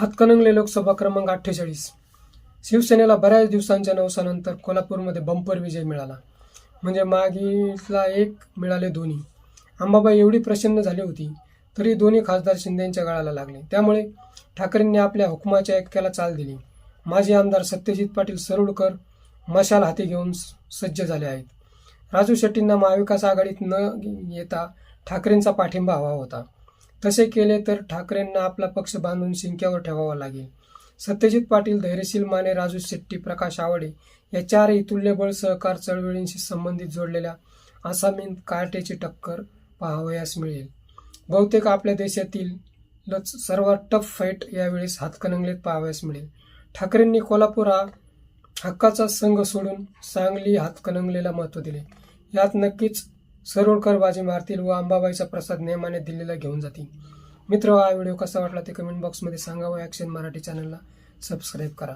हातकणंगले लोकसभा क्रमांक अठ्ठेचाळीस. शिवसेनेला बऱ्याच दिवसांच्या नवसानंतर कोल्हापूरमध्ये बंपर विजय मिळाला. म्हणजे मागीला एक मिळाले दोन्ही. अंबाबाई एवढी प्रसन्न झाली होती तरी दोन्ही खासदार शिंदेंच्या गळाला लागले. त्यामुळे ठाकरेंनी आपल्या हुकुमाच्या ऐक्याला चाल दिली. माजी आमदार सत्यजित पाटील सरुडकर मशाल हाती घेऊन स- सज्ज झाले आहेत. राजू शेट्टींना महाविकास आघाडीत न येता ठाकरेंचा पाठिंबा हवा होता. तसे केले तर ठाकरेंना आपला पक्ष बांधून शिंक्यावर ठेवावा लागेल. सत्यजित पाटील धैर्यशील माने राजू शेट्टी प्रकाश आवडे या चारही तुल्यबळ सहकार चळवळींशी संबंधित जोडलेल्या आसामीत कार्टेची टक्कर पाहावयास मिळेल. बहुतेक आपल्या देशातीलच सर्वात टफ फाईट यावेळेस हातकणंगलेत पाहावयास मिळेल. ठाकरेंनी कोल्हापूर हा हक्काचा संघ सोडून सांगली हातकणंगलेला महत्त्व दिले. यात नक्कीच सरोडकर बाजी मारतील व अंबाबाईचा प्रसाद नेमाने दिल्लीला घेऊन जातील. मित्र हा व्हिडिओ कसा वाटला ते कमेंट बॉक्समध्ये सांगा व ॲक्शन मराठी चॅनलला सबस्क्राईब करा.